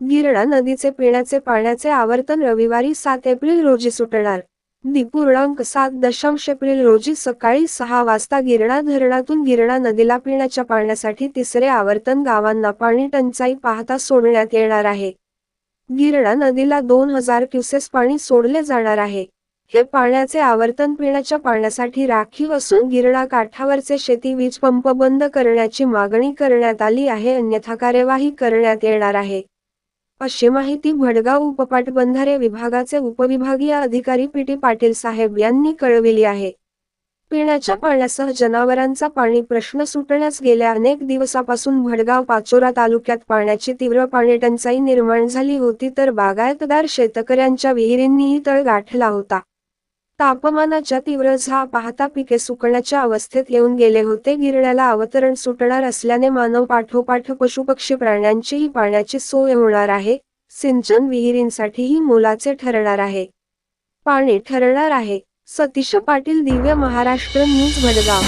गिरणा नदीचे पिण्याचे पाण्याचे आवर्तन रविवारी सात एप्रिल रोजी सुटणार. दिपूर्णांक सात दशांश एप्रिल रोजी सकाळी सहा वाजता गिरणा धरणातून गिरणा नदीला पिण्याच्या पाण्यासाठी तिसरे आवर्तन गावांना पाणी टंचाई पाहता सोडण्यात येणार आहे. गिरणा नदीला दोन हजार क्युसेस पाणी सोडले जाणार आहे. हे पाण्याचे आवर्तन पिण्याच्या पाण्यासाठी राखीव असून गिरणा काठावरचे शेती वीज पंप बंद करण्याची मागणी करण्यात आली आहे अन्यथा कार्यवाही करण्यात येणार आहे. अशी माहिती भडगाव उपपाटबंधारे विभागाचे उपविभागीय अधिकारी पी टी पाटील साहेब यांनी कळविली आहे. पिण्याच्या पाण्यासह जनावरांचा पाणी प्रश्न सुटण्यास गेल्या अनेक दिवसापासून भडगाव पाचोरा तालुक्यात पाण्याची तीव्र पाणीटंचाई निर्माण झाली होती तर बागायतदार शेतकऱ्यांच्या विहिरींनीही तळ गाठला होता. तापमानाच्या तीव्र झा पाहता पिके सुकण्याच्या अवस्थेत येऊन गेले होते. गिरण्याला अवतरण सुटणार असल्याने मानव पाठोपाठ पशुपक्षी प्राण्यांचीही पाण्याची सोय होणार आहे. सिंचन विहिरींसाठीही मोलाचे ठरणार आहे. पाणी ठरणार आहे. सतीश पाटील दिव्य महाराष्ट्र न्यूज भडगाव